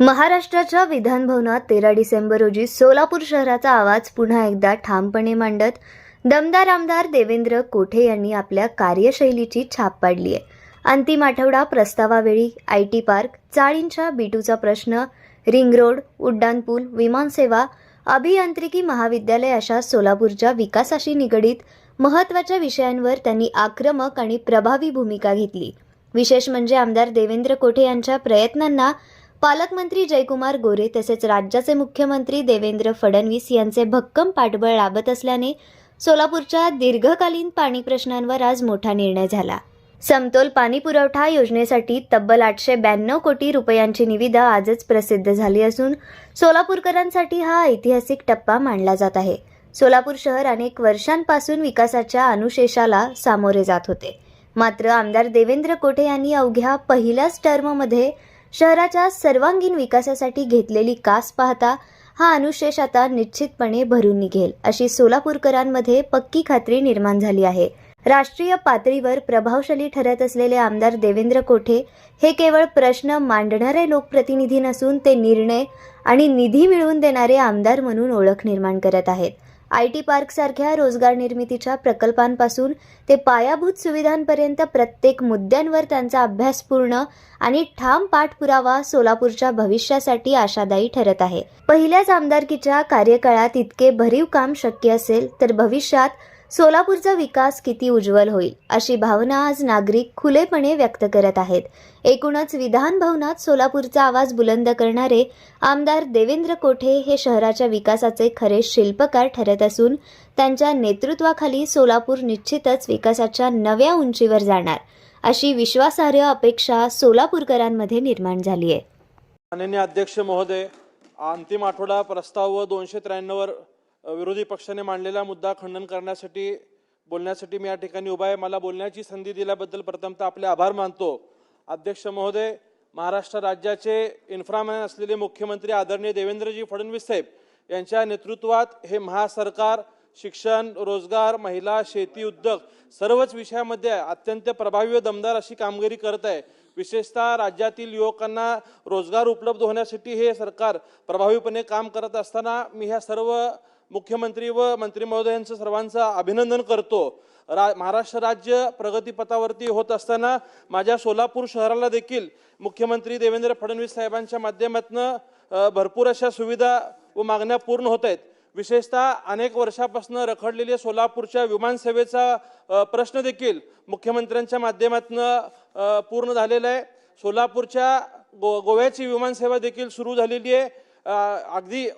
महाराष्ट्राच्या विधानभवनात तेरा डिसेंबर रोजी सोलापूर शहराचा आवाज पुन्हा एकदा ठामपणे मांडत दमदार आमदार देवेंद्र कोठे यांनी आपल्या कार्यशैलीची छाप पाडली आहे. अंतिम आठवडा प्रस्तावावेळी आय टी पार्क चाळींच्या बीटूचा प्रश्न रिंग रोड उड्डाणपूल विमानसेवा अभियांत्रिकी महाविद्यालय अशा सोलापूरच्या विकासाशी निगडीत महत्त्वाच्या विषयांवर त्यांनी आक्रमक आणि प्रभावी भूमिका घेतली. विशेष म्हणजे आमदार देवेंद्र कोठे यांच्या प्रयत्नांना पालकमंत्री जयकुमार गोरे तसेच राज्याचे मुख्यमंत्री देवेंद्र फडणवीस यांचे भक्कम पाठबळ लाभत असल्याने सोलापूरच्या दीर्घकालीन पाणी प्रश्नांवर आज मोठा निर्णय झाला. समतोल पाणी पुरवठा योजनेसाठी तब्बल आठशे ब्याण्णव कोटी रुपयांची निविदा आजच प्रसिद्ध झाली असून सोलापूरकरांसाठी हा ऐतिहासिक टप्पा मानला जात आहे. सोलापूर शहर अनेक वर्षांपासून विकासाच्या अनुशेषाला सामोरे जात होते. मात्र आमदार देवेंद्र कोठे यांनी अवघ्या पहिल्याच टर्ममध्ये शहराच्या सर्वांगीण विकासासाठी घेतलेली कास पाहता हा अनुशेष आता निश्चितपणे भरून निघेल अशी सोलापूरकरांमध्ये पक्की खात्री निर्माण झाली आहे. राष्ट्रीय पातळीवर प्रभावशाली ठरत असलेले आमदार देवेंद्र कोठे हे केवळ प्रश्न मांडणारे लोकप्रतिनिधी नसून ते निर्णय आणि निधी मिळवून देणारे आमदार म्हणून ओळख निर्माण करत आहेत. आय टी पार्कसारख्या रोजगार निर्मितीच्या प्रकल्पांपासून ते पायाभूत सुविधांपर्यंत प्रत्येक मुद्द्यांवर त्यांचा अभ्यासपूर्ण आणि ठाम पाठपुरावा सोलापूरच्या भविष्यासाठी आशादायी ठरत आहे. पहिल्याच आमदारकीच्या कार्यकाळात इतके भरीव काम शक्य असेल तर भविष्यात सोलापूरचा विकास किती उज्ज्वल होईल अशी भावना आज नागरिक खुलेपणे व्यक्त करत आहेत. एकूणच विधान भवनात सोलापूरचा आवाज बुलंद करणारे आमदार देवेंद्र कोठे हे शहराच्या विकासाचे खरे शिल्पकार ठरत असून त्यांच्या नेतृत्वाखाली सोलापूर निश्चितच विकासाच्या नव्या उंचीवर जाणार अशी विश्वासार्ह अपेक्षा सोलापूरकरांमध्ये निर्माण झाली आहे. माननीय अध्यक्ष महोदय अंतिम आठवडा प्रस्ताव व दोनशे त्र्याण्णववर विरोधी पक्षाने मांडलेला मुद्दा खंडन करण्यासाठी बोलण्यासाठी मी या ठिकाणी उभा आहे. मला बोलण्याची संधी दिल्याबद्दल प्रथमतः आपले आभार मानतो. अध्यक्ष महोदय महाराष्ट्र राज्याचे इन्फ्रामॅन असलेले मुख्यमंत्री आदरणीय देवेंद्रजी फडणवीस साहेब यांच्या नेतृत्वात हे महासरकार शिक्षण रोजगार महिला शेती उद्योग सर्वच विषयामध्ये अत्यंत प्रभावी व दमदार अशी कामगिरी करत आहे. विशेषतः राज्यातील युवकांना रोजगार उपलब्ध होण्यासाठी हे सरकार प्रभावीपणे काम करत असताना मी ह्या सर्व मुख्यमंत्री व मंत्री महोदयांचं सर्वांचं अभिनंदन करतो. रा महाराष्ट्र राज्य प्रगतीपथावरती होत असताना माझ्या सोलापूर शहराला देखील मुख्यमंत्री देवेंद्र फडणवीस साहेबांच्या माध्यमातून भरपूर अशा सुविधा व मागण्या पूर्ण होत आहेत. विशेषतः अनेक वर्षापासून रखडलेल्या सोलापूरच्या विमानसेवेचा प्रश्न देखील मुख्यमंत्र्यांच्या माध्यमातून पूर्ण झालेला आहे. सोलापूरच्या गो गोव्याची विमानसेवा देखील सुरू झालेली आहे. अगदी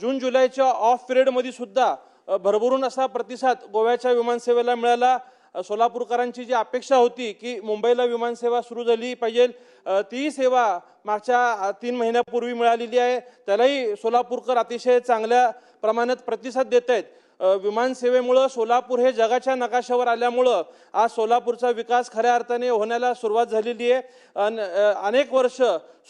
जून जुलैच्या ऑफ पिरियडमध्ये सुद्धा भरभरून असा प्रतिसाद गोव्याच्या विमानसेवेला मिळाला. सोलापूरकरांची जी अपेक्षा होती की मुंबईला विमानसेवा सुरू झाली पाहिजे ती सेवा मागच्या तीन महिन्यापूर्वी मिळालेली आहे. त्यालाही सोलापूरकर अतिशय चांगल्या प्रमाणात प्रतिसाद देत आहेत. विमानसेवेमुळं सोलापूर हे जगाच्या नकाशावर आल्यामुळं आज सोलापूरचा विकास खऱ्या अर्थाने होण्याला सुरुवात झालेली आहे. अन अनेक वर्ष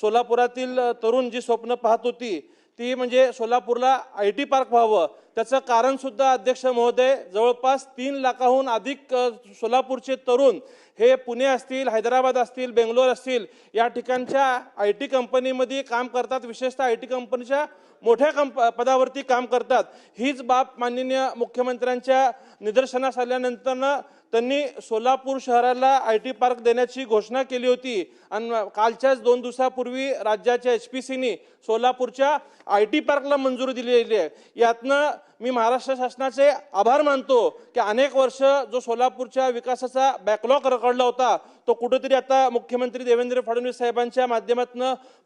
सोलापुरातील तरुण जी स्वप्न पाहत होती ती म्हणजे सोलापूरला आय टी पार्क व्हावं. त्याचं कारणसुद्धा अध्यक्ष महोदय जवळपास तीन लाखाहून अधिक सोलापूरचे तरुण हे पुणे असतील हैदराबाद असतील बेंगलोर असतील या ठिकाणच्या आय टी कंपनीमध्ये काम करतात. विशेषतः आय टी कंपनीच्या मोठ्या कंप पदावरती काम करतात. हीच बाब माननीय मुख्यमंत्र्यांच्या निदर्शनास आल्यानंतरनं त्यांनी सोलापूर शहराला आय टी पार्क देण्याची घोषणा केली होती. आणि कालच्याच दोन दिवसापूर्वी राज्याच्या एच पी सीनी सोलापूरच्या आय टी पार्कला मंजुरी दिलेली आहे. यातनं मी महाराष्ट्र शासनाचे आभार मानतो की अनेक वर्ष जो सोलापूरच्या विकासाचा बॅकलॉग रखडला होता तो कुठेतरी आता मुख्यमंत्री देवेंद्र फडणवीस साहेबांच्या माध्यमातून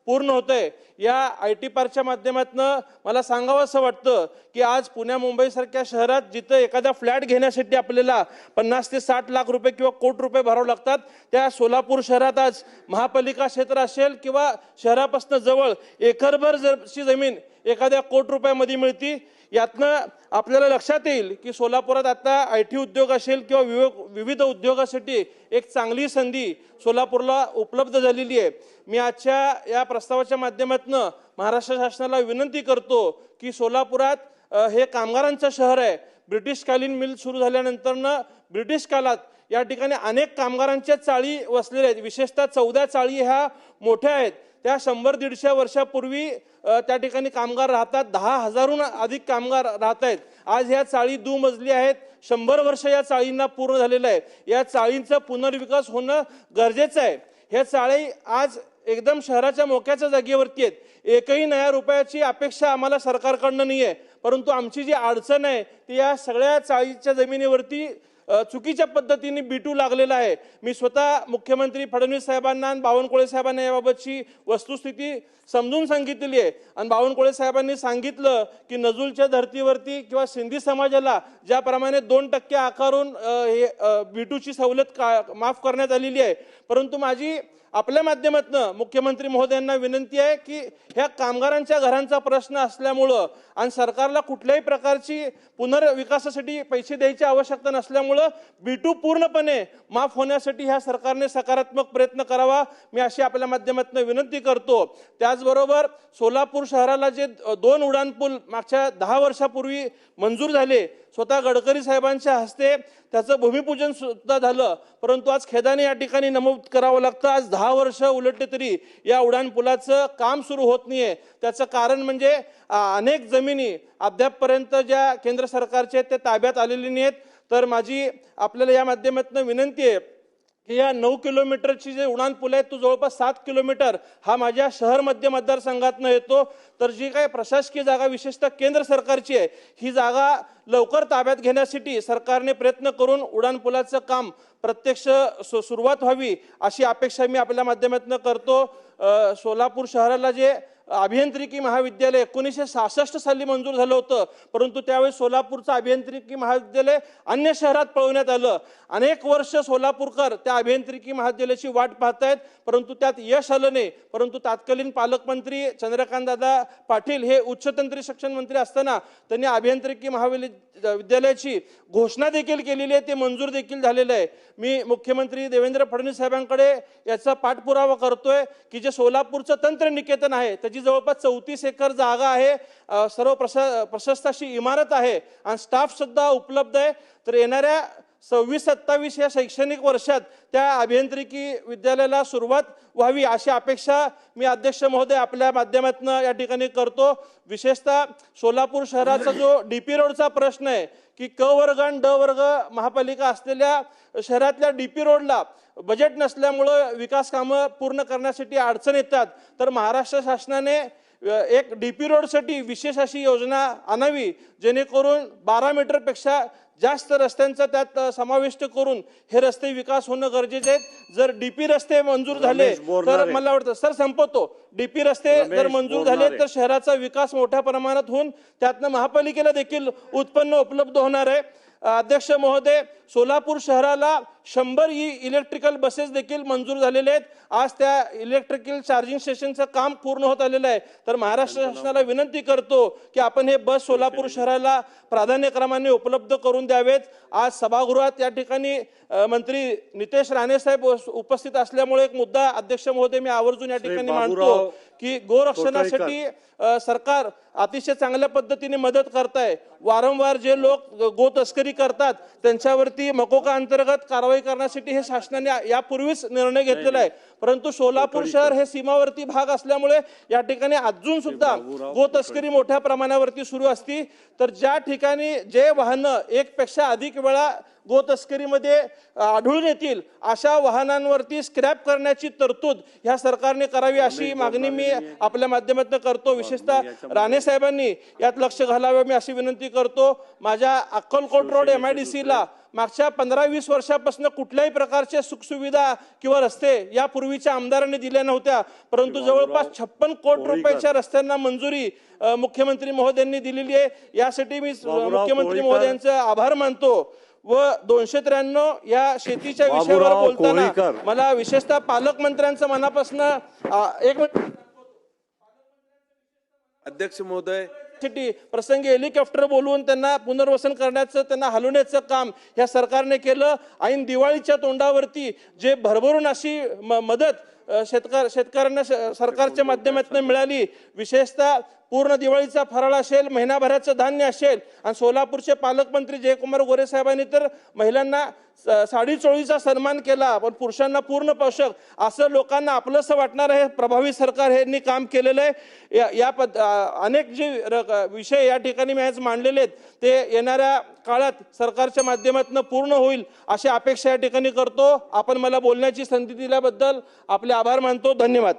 पूर्ण होतंय. या आय टी पार्कच्या माध्यमातून मला सांगावं असं वाटतं की आज पुण्या मुंबईसारख्या शहरात जिथं एखादा फ्लॅट घेण्यासाठी आपल्याला पन्नास ते साठ लाख रुपये किंवा कोटी रुपये भरावे लागतात त्या सोलापूर शहरात आज महापालिका क्षेत्र असेल किंवा शहरापासून जवळ एकरभर जर जमीन एखाद्या कोट रुपयामध्ये मिळती यातनं आपल्याला लक्षात येईल की सोलापुरात आता आय टी उद्योग असेल किंवा विव- विविध उद्योगासाठी एक चांगली संधी सोलापूरला उपलब्ध झालेली आहे. मी आजच्या या प्रस्तावाच्या माध्यमातून महाराष्ट्र शासनाला विनंती करतो की सोलापुरात हे कामगारांचं शहर आहे. ब्रिटिशकालीन मिल सुरू झाल्यानंतरनं ब्रिटिश काळात या ठिकाणी अनेक कामगारांच्या चाळी वसलेल्या आहेत. विशेषतः चौदा चाळी ह्या मोठ्या आहेत. त्या शंभर दीडशे वर्षापूर्वी त्या ठिकाणी कामगार राहतात. दहा हजारहून अधिक कामगार राहत आहेत. आज ह्या चाळी दुमजली आहेत. शंभर वर्ष या चाळींना पूर्ण झालेलं आहे. या चाळींचं पुनर्विकास होणं गरजेचं आहे. ह्या चाळी आज एकदम शहराच्या मोक्याच्या जागेवरती आहेत. एकही नया रुपयाची अपेक्षा आम्हाला सरकारकडनं नाही आहे परंतु आमची जी अडचण आहे ती या सगळ्या चाळीच्या जमिनीवरती चुकीच्या पद्धतीने बिटू लागलेला आहे. मी स्वतः मुख्यमंत्री फडणवीस साहेबांना आणि बावनकुळे साहेबांना याबाबतची वस्तुस्थिती समजून सांगितलेली आहे. आणि बावनकुळे साहेबांनी सांगितलं की नजूलच्या धर्तीवरती किंवा सिंधी समाजाला ज्याप्रमाणे दोन टक्के आकारून हे बिटूची सवलत का माफ करण्यात आलेली आहे. परंतु माझी आपल्या माध्यमातून मुख्यमंत्री महोदयांना विनंती आहे की ह्या कामगारांच्या घरांचा प्रश्न असल्यामुळं आणि सरकारला कुठल्याही प्रकारची पुनर्विकासासाठी पैसे द्यायची आवश्यकता नसल्यामुळं बिटू पूर्णपणे माफ होण्यासाठी ह्या सरकारने सकारात्मक प्रयत्न करावा. मी अशी आपल्या माध्यमातून विनंती करतो. त्याचबरोबर सोलापूर शहराला जे दोन उड्डाणपूल मागच्या दहा वर्षापूर्वी मंजूर झाले स्वतः गडकरी साहेबांच्या हस्ते त्याचं भूमिपूजन सुद्धा झालं. परंतु आज खेदाने या ठिकाणी नमूद करावं लागतं. आज दहा वर्ष उलटले तरी या उड्डाणपुलाचं काम सुरू होत नाही आहे त्याचं कारण म्हणजे अनेक जमिनी अद्यापपर्यंत ज्या केंद्र सरकारचे आहेत ते ताब्यात आलेले नाही आहेत तर माझी आपल्याला या माध्यमातून विनंती आहे की या नऊ किलोमीटरची जे उडान पूल आहे तो जवळपास सात किलोमीटर हा माझ्या शहर मध्य मतदारसंघातनं येतो. तर जी काही प्रशासकीय जागा विशेषतः केंद्र सरकारची आहे ही जागा लवकर ताब्यात घेण्यासाठी सरकारने प्रयत्न करून उडानपुलाचं काम प्रत्यक्ष सु- सुरुवात व्हावी अशी अपेक्षा मी आपल्या माध्यमातून करतो. सोलापूर शहराला जे अभियांत्रिकी महाविद्यालय एकोणीसशे सहासष्ट साली मंजूर झालं होतं. परंतु त्यावेळी सोलापूरचं अभियांत्रिकी महाविद्यालय अन्य शहरात पळवण्यात आलं. अनेक वर्ष सोलापूरकर त्या अभियांत्रिकी महाविद्यालयाची वाट पाहतायत परंतु त्यात यश आलं नाही. परंतु तात्कालीन पालकमंत्री चंद्रकांतदादा पाटील हे उच्चतंत्री शिक्षण मंत्री असताना त्यांनी अभियांत्रिकी महाविद्या विद्यालयाची घोषणा देखील केलेली आहे ते मंजूर देखील झालेलं आहे. मी मुख्यमंत्री देवेंद्र फडणवीस साहेबांकडे याचा पाठपुरावा करतोय की जे सोलापूरचं तंत्रनिकेतन आहे त्याची जवळपास चौतीस एकर जागा आहे सर्व प्रशा प्रशस्त अशी इमारत आहे आणि स्टाफ सुद्धा उपलब्ध आहे. तर येणाऱ्या सव्वीस सत्तावीस या शैक्षणिक वर्षात त्या अभियांत्रिकी विद्यालयाला सुरुवात व्हावी अशी अपेक्षा मी अध्यक्ष महोदय आपल्या माध्यमातून या ठिकाणी करतो. विशेषतः सोलापूर शहराचा जो डी पी रोडचा प्रश्न आहे की क वर्ग आणि ड वर्ग महापालिका असलेल्या शहरातल्या डीपी रोडला बजेट नसल्यामुळं विकास कामं पूर्ण करण्यासाठी अडचण येतात तर महाराष्ट्र शासनाने एक डीपी रोडसाठी विशेष अशी योजना आणावी जेणेकरून बारा मीटरपेक्षा जास्त रस्त्यांचा त्यात समाविष्ट करून हे रस्ते विकास होणं गरजेचे आहेत जर डीपी रस्ते मंजूर झाले. तर मला वाटतं सर संपवतो डीपी रस्ते जर मंजूर झाले. तर शहराचा विकास मोठ्या प्रमाणात होऊन त्यातनं महापालिकेला देखील उत्पन्न उपलब्ध होणार आहे अध्यक्ष महोदय सोलापूर शहराला शंभर ई इलेक्ट्रिकल बसेस देखील मंजूर झालेले आहेत. आज त्या इलेक्ट्रिकल चार्जिंग स्टेशनचं काम पूर्ण होत आलेलं आहे. तर महाराष्ट्र शासनाला विनंती करतो की आपण हे बस सोलापूर शहराला प्राधान्यक्रमाने उपलब्ध करून द्यावेत. आज सभागृहात या ठिकाणी मंत्री नितेश राणे साहेब उपस्थित असल्यामुळे एक मुद्दा अध्यक्ष महोदय मी आवर्जून या ठिकाणी मांडतो की गोरक्षणासाठी सरकार अतिशय चांगल्या पद्धतीने मदत करताय. वारंवार जे लोक गो तस्करी करतात त्यांच्यावरती मकोका अंतर्गत कारवाई करण्यासाठी हे शासनाने यापूर्वीच निर्णय घेतलेला आहे. परंतु सोलापूर शहर हे सीमावर्ती भाग असल्यामुळे या ठिकाणी अजून सुद्धा गो तस्करी मोठ्या प्रमाणावरती सुरू असती. तर ज्या ठिकाणी जे वाहनं एक पेक्षा अधिक वेळा गो तस्करीमध्ये आढळून येतील अशा वाहनांवरती स्क्रॅप करण्याची तरतूद ह्या सरकारने करावी अशी मागणी मी आपल्या माध्यमातून करतो. विशेषतः राणे साहेबांनी यात लक्ष घालावे. मी अशी विनंती करतो. माझ्या Akkalkot road M I D सीला मागच्या पंधरा वीस वर्षापासून कुठल्याही प्रकारच्या सुखसुविधा किंवा रस्ते यापूर्वीच्या आमदारांनी दिल्या नव्हत्या परंतु जवळपास छप्पन कोटी रुपयाच्या रस्त्यांना मंजुरी मुख्यमंत्री महोदयांनी दिलेली आहे यासाठी मी मुख्यमंत्री. महोदयांचे आभार मानतो व दोनशे त्र्याण्णव या शेतीच्या विषयावर बोलताना. मला विशेषतः पालकमंत्र्यांचं मनापासून एक मिनिट अध्यक्ष महोदय साठी प्रसंगी हेलिकॉप्टर बोलवून त्यांना पुनर्वसन करण्याचं त्यांना हलवण्याचं काम या सरकारने केलं. ऐन दिवाळीच्या तोंडावरती जे भरभरून अशी म- मदत अ, शेतकर शेतकऱ्यांना श- सरकारच्या माध्यमातून मिळाली. विशेषतः पूर्ण दिवाळीचा फराळ असेल महिनाभराचं धान्य असेल आणि सोलापूरचे पालकमंत्री जयकुमार गोरे साहेबांनी तर महिलांना स- साडी चोळीचा सन्मान केला पण पुरुषांना पूर्ण पोषक. असं लोकांना आपलंसं वाटणार आहे प्रभावी सरकार यांनी काम केलेलं आहे. या- या पद अनेक जे र- विषय या ठिकाणी मी आज मांडलेले आहेत. ते येणाऱ्या काळात सरकारच्या माध्यमातून पूर्ण होईल अशी अपेक्षा या ठिकाणी करतो. आपण मला बोलण्याची संधी दिल्याबद्दल आपले आभार मानतो. धन्यवाद.